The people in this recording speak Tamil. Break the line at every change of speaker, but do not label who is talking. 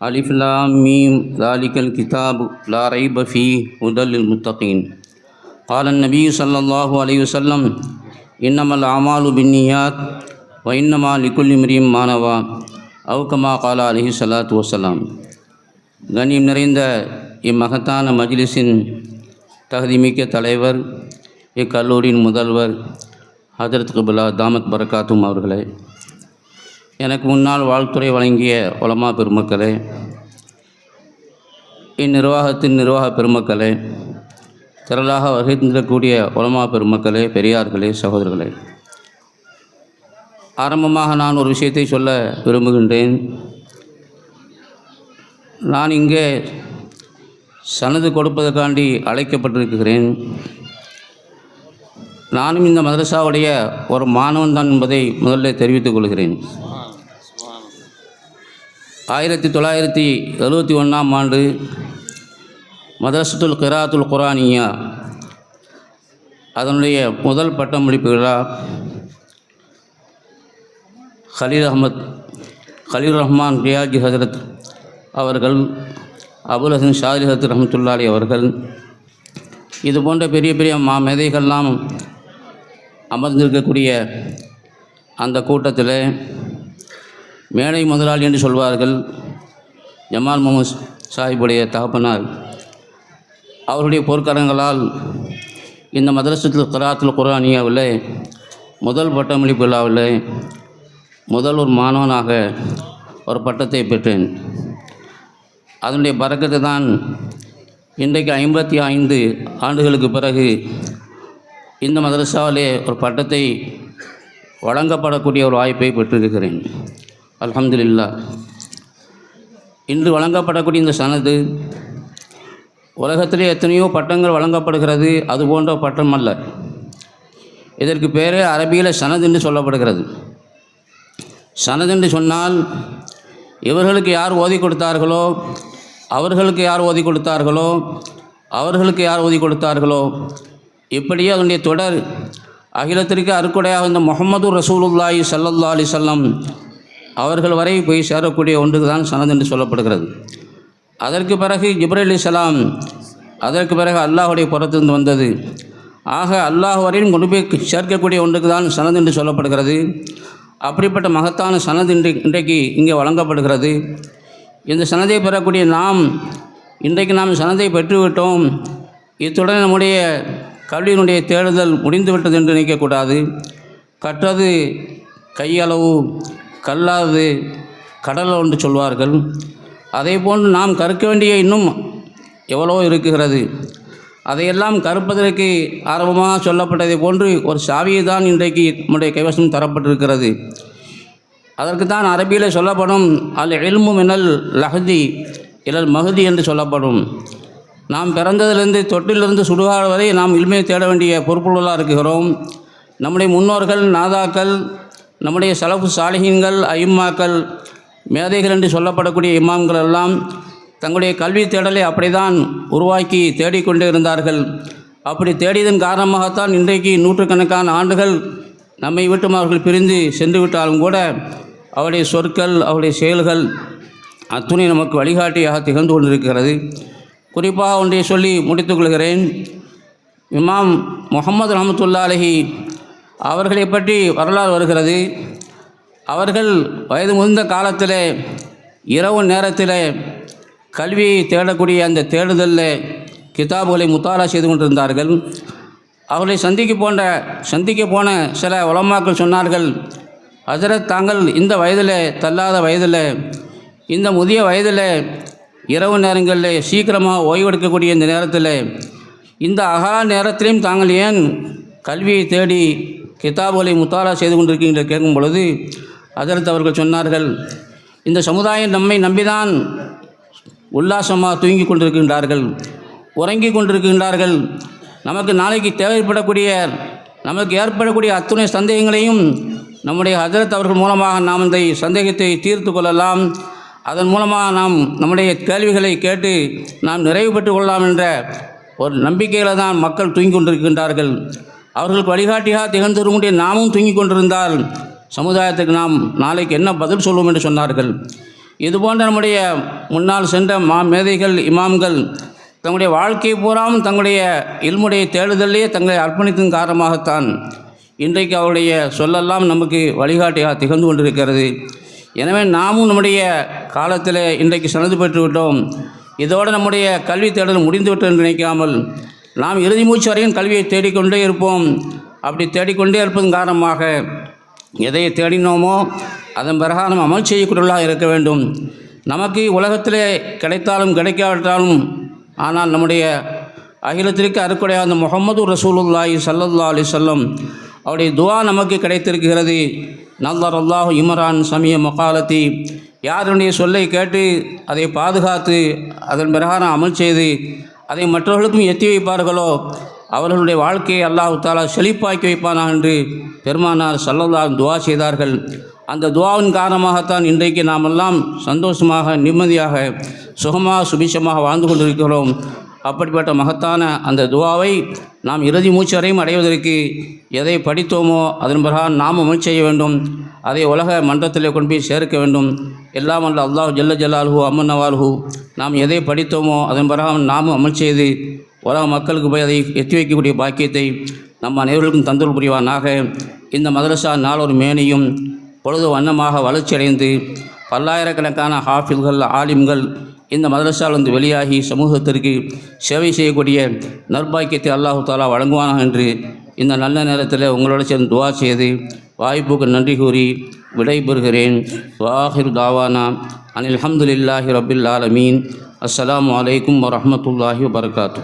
ألف لام ميم ذلك الكتاب لا ريب فيه هدى للمتقين قال النبي صلى الله عليه وسلم إنما الأعمال بالنيات وإنما لكل امرئ ما نوى أو كما قال عليه الصلاة والسلام கண்ணியம் நிறைந்த இம்மகத்தான மஜ்லிஸின் தகுதிமிக்க தலைவர் இக்கல்லூரியின் முதல்வர் ஹஜரத் குபுலா தாமத் பரக்காத்தும் அவர்களே எனக்கு முன்னால் வாழ்த்துறை வழங்கிய உலமா பெருமக்களே இந்நிர்வாகத்தின் நிர்வாக பெருமக்களே திரளாக வகித்திருக்கக்கூடிய உலமா பெருமக்களே பெரியார்களே சகோதரர்களே. ஆரம்பமாக நான் ஒரு விஷயத்தை சொல்ல விரும்புகின்றேன். நான் இங்கே சனது கொடுப்பதற்காண்டி அழைக்கப்பட்டிருக்கிறேன். நானும் இந்த மதரசாவுடைய ஒரு மாணவன் தான் என்பதை முதல்ல தெரிவித்துக் கொள்கிறேன். ஆயிரத்தி தொள்ளாயிரத்தி எழுபத்தி ஒன்றாம் ஆண்டு மதரசத்துல் கிராத்துல் குரானியா அதனுடைய முதல் பட்டமளிப்பு விழா கலீல் அஹமத் கலீல் ரஹ்மான் ரியாஜி ஹசரத் அவர்கள் அபுல் ஹசன் ஷாதி ஹசரத் ரஹமத்துல்லாலி அவர்கள். இது போன்ற பெரிய பெரிய மா மேதைகள்லாம் அமர்ந்திருக்கக்கூடிய அந்த கூட்டத்தில் மேடை முதலாளி என்று சொல்வார்கள். ஜமால் முகமது சாஹிபுடைய தகப்பனார். அவருடைய போர்க்கரங்களால் இந்த மதரசத்தில் கராத்தில் குரானியாவில் முதல் பட்டமளிப்பு விழாவில் முதல் ஒரு மாணவனாக ஒரு பட்டத்தை பெற்றேன். அதனுடைய பறக்கத்தை தான் இன்றைக்கு ஐம்பத்தி ஐந்து ஆண்டுகளுக்கு பிறகு இந்த மதரசாவிலே ஒரு பட்டத்தை வழங்கப்படக்கூடிய ஒரு வாய்ப்பை பெற்றிருக்கிறேன். அல்ஹம்துலில்லா. இன்று வழங்கப்படக்கூடிய இந்த சனது உலகத்திலே எத்தனையோ பட்டங்கள் வழங்கப்படுகிறது அது போன்ற பட்டம் அல்ல. இதற்கு பேரே அரபியில் சனது என்று சொல்லப்படுகிறது. சனது என்று சொன்னால் இவர்களுக்கு யார் ஓதி கொடுத்தார்களோ அவர்களுக்கு யார் ஓதி கொடுத்தார்களோ அவர்களுக்கு யார் ஓதி கொடுத்தார்களோ இப்படியே அதனுடைய தொடர் அகிலத்திற்கு அறுக்குடையாக இந்த முகமது ரசூலுல்லாஹி சல்லல்லா அலி சொல்லம் அவர்கள் வரை போய் சேரக்கூடிய ஒன்றுக்கு தான் சனது என்று சொல்லப்படுகிறது. அதற்கு பிறகு ஜிப்ரலி அலி சலாம் அதற்கு பிறகு அல்லாஹுடைய புறத்திலிருந்து வந்தது. ஆக அல்லாஹ் வரையும் கொண்டு போய் சேர்க்கக்கூடிய ஒன்றுக்கு தான் சனது என்று சொல்லப்படுகிறது. அப்படிப்பட்ட மகத்தான சனது இன்றை இன்றைக்கு இங்கே வழங்கப்படுகிறது. இந்த சனதை பெறக்கூடிய நாம் இன்றைக்கு நாம் சனதை பெற்றுவிட்டோம். இத்துடன் நம்முடைய கல்வியினுடைய தேடுதல் முடிந்துவிட்டது என்று நினைக்கக்கூடாது. கற்றது கையளவு கல்லாது கடல் ஒன்று சொல்வார்கள். அதே போன்று நாம் கற்க வேண்டிய இன்னும் எவ்வளோ இருக்குகிறது அதையெல்லாம் கற்பதற்கு ஆரம்பமாக சொல்லப்பட்டதை போன்று ஒரு சாவியை தான் இன்றைக்கு நம்முடைய கைவசம் தரப்பட்டிருக்கிறது. அதற்கு தான் அரபியில் சொல்லப்படும் அல் எல்மு மினல் லஹதி இலல் மகுதி என்று சொல்லப்படும். நாம் பிறந்ததிலிருந்து தொட்டிலிருந்து சுடுகாடு வரை நாம் இல்மையை தேட வேண்டிய பொறுப்புகளாக இருக்கிறோம். நம்முடைய முன்னோர்கள் நாதாக்கள் நம்முடைய செலவு சாலிகங்கள் ஐம்மாக்கள் மேதைகள் என்று சொல்லப்படக்கூடிய இமாம்கள் எல்லாம் தங்களுடைய கல்வி தேடலை அப்படிதான் உருவாக்கி தேடிக்கொண்டே இருந்தார்கள். அப்படி தேடியதன் காரணமாகத்தான் இன்றைக்கு நூற்றுக்கணக்கான ஆண்டுகள் நம்மை விட்டும் அவர்கள் பிரிந்து சென்று விட்டாலும் கூட அவருடைய சொற்கள் அவருடைய செயல்கள் அத்துணை நமக்கு வழிகாட்டியாக திகழ்ந்து கொண்டிருக்கிறது. குறிப்பாக ஒன்றை சொல்லி முடித்துக் கொள்கிறேன். இமாம் முகமது ரஹமத்துல்லா அலஹி அவர்களை பற்றி வரலாறு வருகிறது. அவர்கள் வயது முதிர்ந்த காலத்தில் இரவு நேரத்தில் கல்வியை தேடக்கூடிய அந்த தேடுதலில் கிதாபுகளை முத்தாரா செய்து கொண்டிருந்தார்கள். அவர்களை சந்திக்க போன்ற சந்திக்க போன சில உலமாக்கள் சொன்னார்கள் ஹசரத் தாங்கள் இந்த வயதில் தள்ளாத வயதில் இந்த முதிய வயதில் இரவு நேரங்களில் சீக்கிரமாக ஓய்வெடுக்கக்கூடிய இந்த நேரத்தில் இந்த அகலா நேரத்திலையும் தாங்கள் ஏன் கல்வியை தேடி கிதாபுகளை முத்தாரா செய்து கொண்டிருக்கின்ற கேட்கும் பொழுது அதற்கு அவர்கள் சொன்னார்கள் இந்த சமுதாயம் நம்மை நம்பிதான் உல்லாசமாக தூங்கி கொண்டிருக்கின்றார்கள் உறங்கி கொண்டிருக்கின்றார்கள். நமக்கு நாளைக்கு தேவைப்படக்கூடிய நமக்கு ஏற்படக்கூடிய அத்துணை சந்தேகங்களையும் நம்முடைய ஹஜரத் அவர்கள் மூலமாக நாம் இந்த சந்தேகத்தை தீர்த்து கொள்ளலாம். அதன் மூலமாக நாம் நம்முடைய கேள்விகளை கேட்டு நாம் நிறைவு பெற்று கொள்ளலாம் என்ற ஒரு நம்பிக்கையில் தான் மக்கள் தூங்கி கொண்டிருக்கின்றார்கள். அவர்களுக்கு வழிகாட்டியாக திகழ்ந்தவர்களுடைய நாமும் தூங்கி கொண்டிருந்தால் சமுதாயத்துக்கு நாம் நாளைக்கு என்ன பதில் சொல்வோம் என்று சொன்னார்கள். இதுபோன்ற நம்முடைய முன்னால் சென்ற மா மேதைகள் இமாம்கள் தங்களுடைய வாழ்க்கை பூராவும் தங்களுடைய இல்முடைய தேடுதலே தங்களை அர்ப்பணித்ததன் காரணமாகத்தான் இன்றைக்கு அவருடைய சொல்லெல்லாம் நமக்கு வழிகாட்டியாக திகழ்ந்து கொண்டிருக்கிறது. எனவே நாமும் நம்முடைய காலத்தில் இன்றைக்கு சனது பெற்று விட்டோம். இதோடு நம்முடைய கல்வி தேடல் முடிந்துவிட்டது என்று நினைக்காமல் நாம் இறுதி மூச்சு வரையும் கல்வியை தேடிக்கொண்டே இருப்போம். அப்படி தேடிக்கொண்டே இருப்பதன் காரணமாக எதை தேடினோமோ அதன் பிரகாரம் அமல் செய்யக்கூடியவர்களாக இருக்க வேண்டும். நமக்கு உலகத்திலே கிடைத்தாலும் கிடைக்காவிட்டாலும் ஆனால் நம்முடைய அகிலத்திற்கு அருக்குடைய அந்த முகமது ரசூலுல்லாஹி சல்லல்லா அலி சொல்லம் அவருடைய துவா நமக்கு கிடைத்திருக்கிறது. நல்லார் அல்லாஹு இமரான் சமிய மொகாலத்தி. யாருடைய சொல்லை கேட்டு அதை பாதுகாத்து அதன் பிரகாரம் அமல் செய்து அதை மற்றவர்களுக்கும் எத்தி வைப்பார்களோ? அவர்களுடைய வாழ்க்கையை அல்லாஹ் தாலா செழிப்பாக்கி வைப்பானா என்று பெருமானார் சல்லல்லாஹ் துவா செய்தார்கள். அந்த துவாவின் காரணமாகத்தான் இன்றைக்கு நாமெல்லாம் சந்தோஷமாக நிம்மதியாக சுகமாக சுபிஷமாக வாழ்ந்து கொண்டிருக்கிறோம். அப்படிப்பட்ட மகத்தான அந்த துவாவை நாம் இறுதி மூச்சு வரையும் அடைவதற்கு எதை படித்தோமோ அதன் பிறகு நாம் அமல் செய்ய வேண்டும். அதை உலக மன்றத்தில் கொண்டு போய் சேர்க்க வேண்டும். எல்லாம் அல்ல அல்லாஹ் ஜல்ல ஜல்லால்ஹூ அம்மன் நவால்ஹூ நாம் எதை படித்தோமோ அதன் பிறகு நாமும் அமல் செய்து உலக மக்களுக்கு போய் அதை எத்தி வைக்கக்கூடிய பாக்கியத்தை நம்ம அனைவர்களுக்கும் தந்தல் புரிவானாக. இந்த மதரசா நாளொரு மேனியும் பொழுது வண்ணமாக வளர்ச்சியடைந்து பல்லாயிரக்கணக்கான ஹாஃபில்கள் ஆலிம்கள் இந்த மதரசாவிலிருந்து வெளியாகி சமூகத்திற்கு சேவை செய்யக்கூடிய நற்பாக்கியத்தை அல்லாஹு தாலா வழங்குவானா என்று இந்த நல்ல நேரத்தில் உங்களோட சேர்ந்து துவா செய்து வாய்ப்புக்கு நன்றி கூறி விடைபெறுகிறேன். வாஹிர் தாவானா அனில் அஹமதுல்லாஹி ரபில் ஆலமீன். அஸ்லாம் அலைக்கும் வரமத்துல்லாஹி வபர்காத்தூ